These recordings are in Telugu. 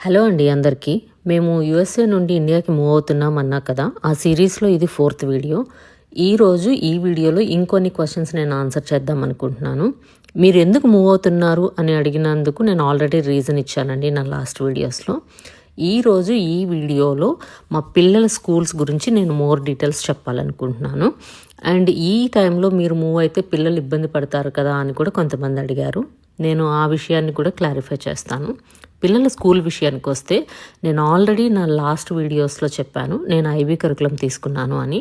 హలో అండి అందరికీ. మేము యుఎస్ఏ నుండి ఇండియాకి మూవ్ అవుతున్నాం అన్నా కదా ఆ సిరీస్లో ఇది ఫోర్త్ వీడియో. ఈరోజు ఈ వీడియోలో ఇంకొన్ని క్వశ్చన్స్ నేను ఆన్సర్ చేద్దాం అనుకుంటున్నాను. మీరు ఎందుకు మూవ్ అవుతున్నారు అని అడిగినందుకు నేను ఆల్రెడీ రీజన్ ఇచ్చానండి నా లాస్ట్ వీడియోస్లో. ఈరోజు ఈ వీడియోలో మా పిల్లల స్కూల్స్ గురించి నేను మోర్ డీటెయిల్స్ చెప్పాలనుకుంటున్నాను. అండ్ ఈ టైంలో మీరు మూవ్ అయితే పిల్లలు ఇబ్బంది పడతారు కదా అని కూడా కొంతమంది అడిగారు. నేను ఆ విషయాన్ని కూడా క్లారిఫై చేస్తాను. పిల్లల స్కూల్ విషయానికి వస్తే నేను ఆల్రెడీ నా లాస్ట్ వీడియోస్లో చెప్పాను నేను ఐబీ కరికులం తీసుకున్నాను అని.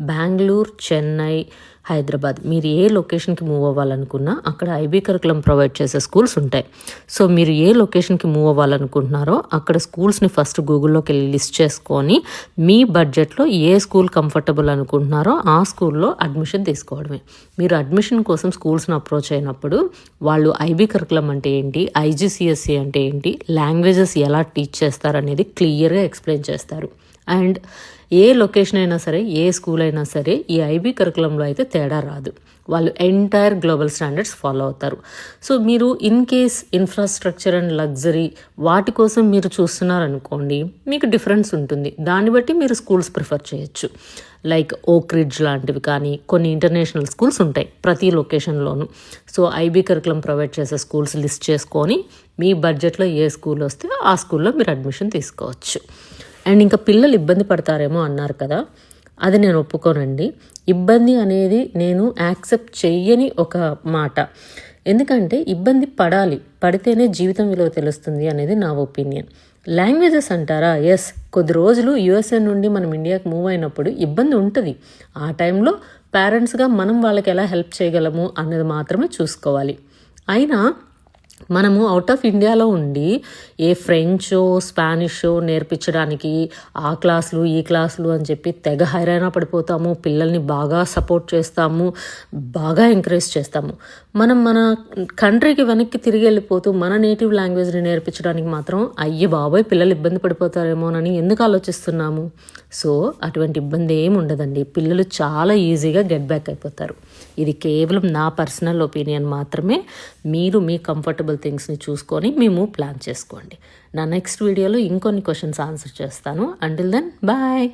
బెంగళూరు చెన్నై హైదరాబాద్. మీరు ఏ లొకేషన్కి మూవ్ అవ్వాలనుకున్నా అక్కడ ఐబీ కరికులం ప్రొవైడ్ చేసే స్కూల్స్ ఉంటాయి. సో మీరు ఏ లొకేషన్కి మూవ్ అవ్వాలనుకుంటున్నారో అక్కడ స్కూల్స్ని ఫస్ట్ గూగుల్లోకి వెళ్ళి లిస్ట్ చేసుకొని మీ బడ్జెట్లో ఏ స్కూల్ కంఫర్టబుల్ అనుకుంటున్నారో ఆ స్కూల్లో అడ్మిషన్ తీసుకోవడమే. మీరు అడ్మిషన్ కోసం స్కూల్స్ని అప్రోచ్ అయినప్పుడు వాళ్ళు ఐబీ కరికులం అంటే ఏంటి ఐజీసీఎస్సీ అంటే ఏంటి లాంగ్వేజెస్ ఎలా టీచ్ చేస్తారనేది క్లియర్గా ఎక్స్ప్లెయిన్ చేస్తారు. అండ్ ఏ లొకేషన్ అయినా సరే ఏ స్కూల్ అయినా సరే ఈ ఐబీ కరికులంలో అయితే తేడా రాదు. వాళ్ళు ఎంటైర్ గ్లోబల్ స్టాండర్డ్స్ ఫాలో అవుతారు. సో మీరు in case infrastructure and luxury వాటి కోసం మీరు చూస్తున్నారనుకోండి మీకు డిఫరెన్స్ ఉంటుంది. దాన్ని బట్టి మీరు స్కూల్స్ ప్రిఫర్ చేయొచ్చు. లైక్ ఓక్రిడ్జ్ లాంటివి కానీ కొన్ని ఇంటర్నేషనల్ స్కూల్స్ ఉంటాయి ప్రతి లొకేషన్లోనూ. సో ఐబీ కరికులం ప్రొవైడ్ చేసే స్కూల్స్ లిస్ట్ చేసుకొని మీ బడ్జెట్లో ఏ స్కూల్ వస్తే ఆ స్కూల్లో మీరు అడ్మిషన్ తీసుకోవచ్చు. అండ్ ఇంకా పిల్లలు ఇబ్బంది పడతారేమో అన్నారు కదా అది నేను ఒప్పుకోనండి. ఇబ్బంది అనేది నేను యాక్సెప్ట్ చెయ్యని ఒక మాట. ఎందుకంటే ఇబ్బంది పడాలి పడితేనే జీవితం విలువ తెలుస్తుంది అనేది నా ఒపీనియన్. లాంగ్వేజెస్ అంటారా? ఎస్ కొద్ది రోజులు యుఎస్ఏ నుండి మనం ఇండియాకి మూవ్ అయినప్పుడు ఇబ్బంది ఉంటుంది. ఆ టైంలో పేరెంట్స్గా మనం వాళ్ళకి ఎలా హెల్ప్ చేయగలము అన్నది మాత్రమే చూసుకోవాలి. అయినా మనము అవుట్ ఆఫ్ ఇండియాలో ఉండి ఏ ఫ్రెంచో స్పానిషో నేర్పించడానికి ఆ క్లాసులు ఈ క్లాసులు అని చెప్పి తెగ హైరాణ పడిపోతాము పిల్లల్ని బాగా సపోర్ట్ చేస్తాము బాగా ఎంకరేజ్ చేస్తాము. మనం మన కంట్రీకి వెనక్కి తిరిగి వెళ్ళిపోతూ మన నేటివ్ లాంగ్వేజ్ని నేర్పించడానికి మాత్రం అయ్యే బాబోయ్ పిల్లలు ఇబ్బంది పడిపోతారేమోనని ఎందుకు ఆలోచిస్తున్నాము? సో అటువంటి ఇబ్బంది ఏమి ఉండదండి. పిల్లలు చాలా ఈజీగా గెట్ బ్యాక్ అయిపోతారు. ఇది కేవలం నా పర్సనల్ ఒపీనియన్ మాత్రమే. మీరు మీ కంఫర్టబుల్ థింగ్స్ని చూసుకొని మేము ప్లాన్ చేసుకోండి. నా నెక్స్ట్ వీడియోలో ఇంకొన్ని క్వశ్చన్స్ ఆన్సర్ చేస్తాను. Until then bye